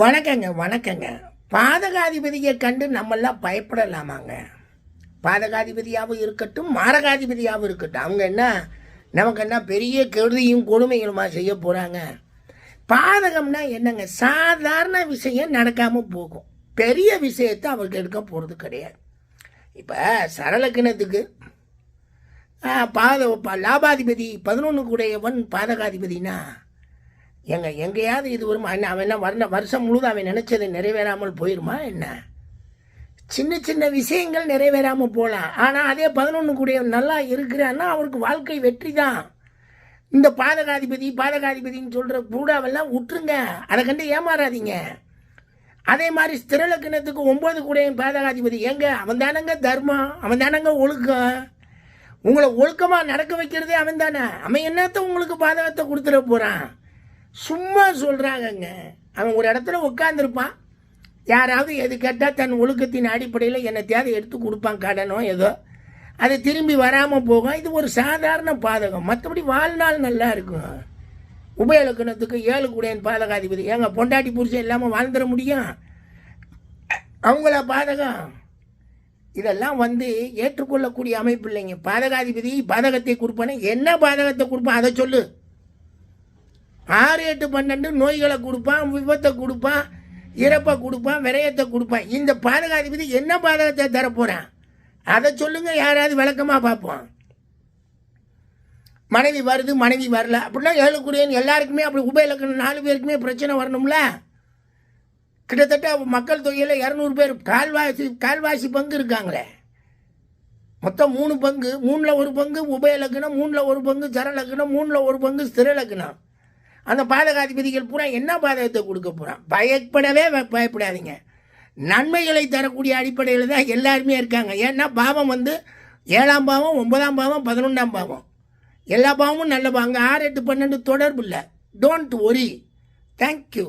வணக்கங்க வணக்கங்க. பாதகாதிபதியை கண்டு நம்மெல்லாம் பயப்படலாமாங்க? பாதகாதிபதியாகவும் இருக்கட்டும் மாரகாதிபதியாகவும் இருக்கட்டும். அவங்க என்ன நமக்கு என்ன பெரிய கெடுதியும் கொடுமைகளுமா செய்ய போகிறாங்க பாதகம்னா என்னங்க? சாதாரண விஷயம் நடக்காமல் போகும். பெரிய விஷயத்தை அவருக்கு எடுக்க போகிறது கிடையாது. இப்போ சரளக்கிணத்துக்கு பாத லாபாதிபதி பதினொன்று கூடையவன் பாதகாதிபதினா எங்க எங்கேயாவது இது வருமா என்ன அவன் என்ன வர்ண வருஷம் முழுதும் அவன் நினச்சது நிறைவேறாமல் போயிருமா என்ன? சின்ன சின்ன விஷயங்கள் நிறைவேறாமல் போகலாம் ஆனால் அதே பதினொன்று கூடிய நல்லா இருக்கிறான்னா அவருக்கு வாழ்க்கை வெற்றி தான். இந்த பாதகாதிபதி பாதகாதிபதின்னு சொல்கிற கூடாவெல்லாம் விட்டுருங்க அதை கண்டு ஏமாறாதீங்க. அதே மாதிரி ஸ்திரலக்கணத்துக்கு ஒம்பது கூடையும் பாதகாதிபதி. எங்க? அவன் தானங்க தர்மம் அவன் தானங்க ஒழுக்கம் உங்களை ஒழுக்கமாக நடக்க வைக்கிறதே அவன் தானே. அவன் என்னத்த உங்களுக்கு பாதகத்தை கொடுத்துட போகிறான் சும்மா சொல்கிறாங்கங்க அவன் ஒரு இடத்துல உட்காந்துருப்பான் யாராவது எது கேட்டால் தன் ஒழுக்கத்தின் அடிப்படையில் என்னத்தையாவது எடுத்து கொடுப்பான் கடனோ ஏதோ. அது திரும்பி வராமல் போகும். இது ஒரு சாதாரண பாதகம். மற்றபடி வாழ்நாள் நல்லா இருக்கும். உபயலக்கணத்துக்கு ஏழு கூடையன் பாதகாதிபதி. ஏங்க பொண்டாட்டி புருஷன் இல்லாமல் வாழ்ந்துட முடியும்? அவங்கள பாதகம்? இதெல்லாம் வந்து ஏற்றுக்கொள்ளக்கூடிய அமைப்பு இல்லைங்க. பாதகாதிபதி பாதகத்தை கொடுப்பானே. என்ன பாதகத்தை கொடுப்பான்? அதை சொல்லு. ஆறு எட்டு பன்னெண்டு நோய்களை கொடுப்பான் விபத்தை கொடுப்பான் இறப்பை கொடுப்பான் விரயத்தை கொடுப்பான். இந்த பாதகாதிபதி என்ன பாதகத்தை தரப்போகிறான் அதை சொல்லுங்க யாராவது விளக்கமாக பார்ப்போம். மனைவி வருது மனைவி வரல. அப்படின்னா ஏழுக்குரியன் எல்லாருக்குமே அப்படி உபயலக்கணம் நாலு பேருக்குமே பிரச்சனை வரணும்ல? கிட்டத்தட்ட மக்கள் தொகையில் இரநூறு பேர் கால்வாசி கால்வாசி பங்கு இருக்காங்களே. மொத்தம் மூணு பங்கு மூணில் ஒரு பங்கு உபயலக்கணம் மூணில் ஒரு பங்கு சரலக்கணம் மூணில் ஒரு பங்கு ஸ்திரலக்கணம் அந்த பாதகாதிபதிகள் பூரா என்ன பாதகத்தை கொடுக்க போகிறான் பயப்படவே பயப்படாதீங்க. நன்மைகளை தரக்கூடிய அடிப்படையில் தான் எல்லாருமே இருக்காங்க. ஏன்னா பாவம் வந்து ஏழாம் பாவம் ஒன்பதாம் பாவம் பதினொன்றாம் பாவம். எல்லா பாவமும் நல்ல பாவம் அங்கே ஆறு எட்டு பன்னெண்டு தொடர்பு இல்லை. Don't worry thank you